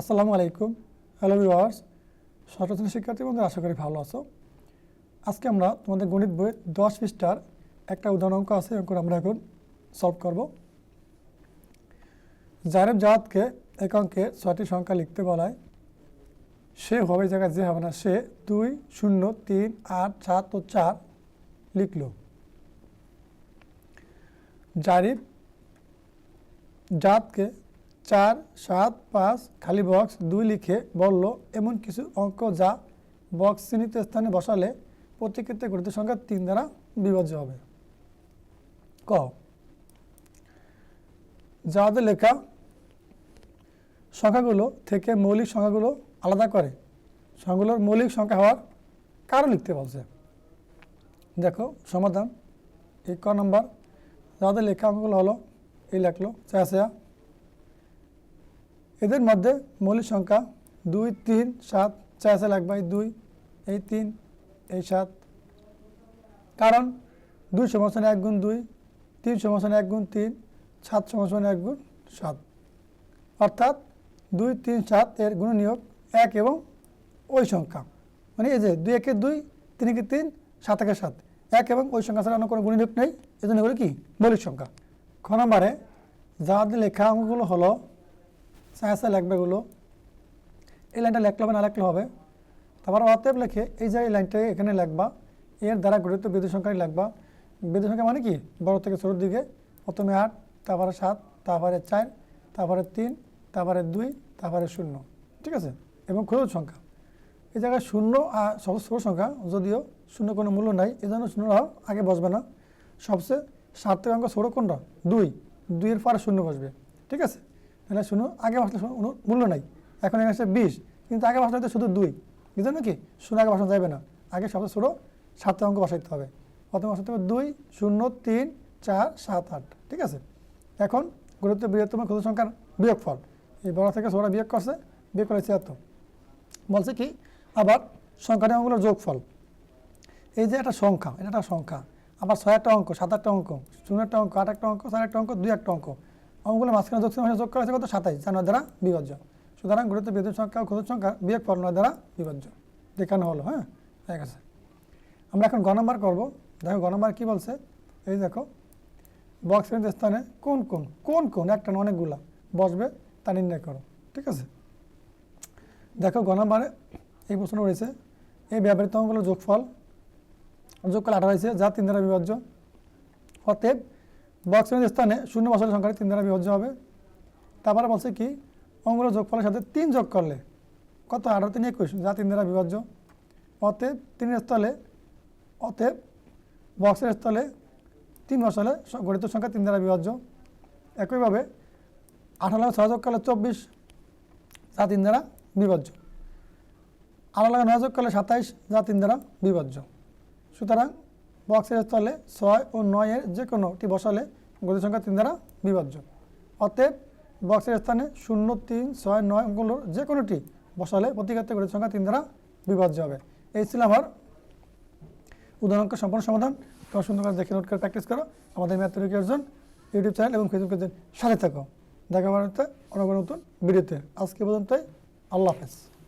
আসসালামু আলাইকুম। হ্যালো ষষ্ঠ শ্রেণির শিক্ষার্থী বন্ধু আশা করি ভালো আছো। আজকে আমরা তোমাদের গণিত বইয়ের দশ পৃষ্ঠার একটা উদাহরণ অঙ্ক আছে অঙ্কটা আমরা এখন সলভ করব। জারেব জাহাদকে এক অঙ্কে ছয়টি সংখ্যা লিখতে বলায়, সে হবে জায়গায় যে হবে না, সে দুই, শূন্য, তিন, আট, সাত ও চার লিখল। জারিফ জাতকে চার, সাত, পাঁচ, খালি বক্স দুই লিখে বলল, এমন কিছু অঙ্ক যা বক্স চিহ্নিত স্থানে বসালে প্রতিক্ষেত্রে গণিত সংখ্যা তিন দ্বারা বিভাজ্য হবে। ক। যাদের লেখা সংখ্যাগুলো থেকে মৌলিক সংখ্যাগুলো আলাদা করে, সংখ্যাগুলোর মৌলিক সংখ্যা হওয়ার কারণ লিখতে বলছে। দেখো, সমাধান। এই ক নম্বর। যাদের লেখা অঙ্কগুলো হলো, এই লেখলো চেয়া এদের মধ্যে মৌলিক সংখ্যা দুই, তিন, সাত চেয়া লাগবে, এই দুই, এই তিন, এই সাত। কারণ দুই সমস্যা এক গুণ দুই, তিন সমস্যা এক গুণ তিন, সাত সমস্যা এক গুণ সাত। অর্থাৎ দুই, তিন, সাত এর গুণ নিয়োগ এক এবং ওই সংখ্যা। মানে এই যে দুই একে দুই, তিন একে তিন, সাত একে সাত। এক এবং ওই সংখ্যা ছাড়া অন্য কোনো গুণনীয়ক নেই। এই জন্য এগুলো কি? মৌলিক সংখ্যা। খ নম্বরে যাদের লেখা অঙ্কগুলো হলো সায়াসা লেখবেগুলো এই লাইনটা লেখলে হবে, না লেখলে হবে? তারপর অতএব লেখে, এই যে এই লাইনটা এখানে লেখবা, এর দ্বারা গঠিত বিদ্যুৎ সংখ্যায় লেখবা। বিদ্যুৎ সংখ্যা মানে কি? বড় থেকে ছোটোর দিকে, প্রথমে আট, তারপরে সাত, তারপরে চার, তারপরে তিন, তারপরে দুই, তারপরে শূন্য। ঠিক আছে? এবং ক্ষুদ্র সংখ্যা। এই জায়গায় শূন্য আর ছোটো সংখ্যা, যদিও শূন্য কোনো মূল্য নাই, এই জন্য শূন্য আগে বসবে না। সবচেয়ে সার্থক অঙ্ক ছোটো কোনটা? দুই। দুইয়ের পরে শূন্য বসবে। ঠিক আছে? তাহলে শূন্য আগে কোনো মূল্য নাই। এখন এখানে আসছে বিশ, কিন্তু আগে বসলে তো শুধু দুই। বুঝলেন নাকি? শূন্য আগে বসানো যাবে না। আগে সবচেয়ে ছোটো সাতটা অঙ্ক বসাইতে হবে। প্রথমে বসাতে হবে দুই, শূন্য, তিন, চার, সাত, আট। ঠিক আছে? এখন গুরুত্ব বৃহত্তম ক্ষুদ্র সংখ্যার বিয়োগ ফল এই বড় থেকে ছোটা বিয়োগ করছে, বিয়োগ করেছে এত বলছে কি? আবার সংখ্যাটি অঙ্কগুলোর যোগফল। এই যে একটা সংখ্যা, এটা একটা সংখ্যা। আবার ছয় একটা অঙ্ক, সাত একটা অঙ্ক, শূন্য একটা অঙ্ক, আট একটা অঙ্ক, চার একটা অঙ্ক, দুই একটা অঙ্ক। অঙ্কগুলো মাঝখানে যোগ চিহ্ন যোগ করা আছে কত? সাতাইশ। দ্বারা বিভাজ্য। সুতরাং গুরুত্ব বিদ্যুৎ সংখ্যা ও ক্ষুদ্র সংখ্যা বিয়োগ ফল দ্বারা বিভাজ্য। দেখানো হলো হ্যাঁ? ঠিক আছে আমরা এখন গ করব। দেখো গ কী বলছে? এই দেখো বক্সের স্থানে কোন কোন কোন কোন, একটা না অনেকগুলা বসবে, তা নির্ণয় করো। ঠিক আছে? দেখো গ এই প্রশ্ন রয়েছে এই ব্যবহৃত অঙ্কগুলোর যোগফল যোগ করলে আঠারো হয়েছে, যা তিন দ্বারা বিভাজ্য। অতএব বক্সের স্থানে শূন্য বছরের সংখ্যাটি তিন দ্বারা বিভাজ্য হবে। তারপরে বলছে কি অঙ্গুলো যোগফলের সাথে তিন যোগ করলে কত? আঠারো তিন একুশ, যা তিন দ্বারা বিভাজ্য অতএব তিনের স্থলে, অতএব বক্সের স্থলে তিন স- গণিত সংখ্যা তিন দ্বারা বিভাজ্য একইভাবে আঠারো ছয় যোগ করলে চব্বিশ, যা তিন দ্বারা বিভাজ্য আঠারো নয় যোগ করলে সাতাইশ, যা তিন দ্বারা বিভাজ্য সুতরাং বক্সের স্থলে ছয় ও নয়ের যে কোনোটি বসালে গতি সংখ্যা তিন দ্বারা বিভাজ্য। অতএব বক্সের স্থানে শূন্য, তিন, ছয়, নয় অঙ্কগুলোর যে কোনোটি বসালে প্রতিক্ষেত্রে গতি সংখ্যা তিন দ্বারা বিভাজ্য হবে। এই ছিল আমার উদাহরণ সম্পূর্ণ সমাধান। তোমার সুন্দর করে দেখে নোট করে প্র্যাকটিস করো। আমাদের ম্যাথ তৈরি অর্জন ইউটিউব চ্যানেল এবং ফেসবুক সাথে থাকো। দেখা অন্য কোনো নতুন ভিডিওতে। আজকে পর্যন্তই। আল্লাহ হাফেজ।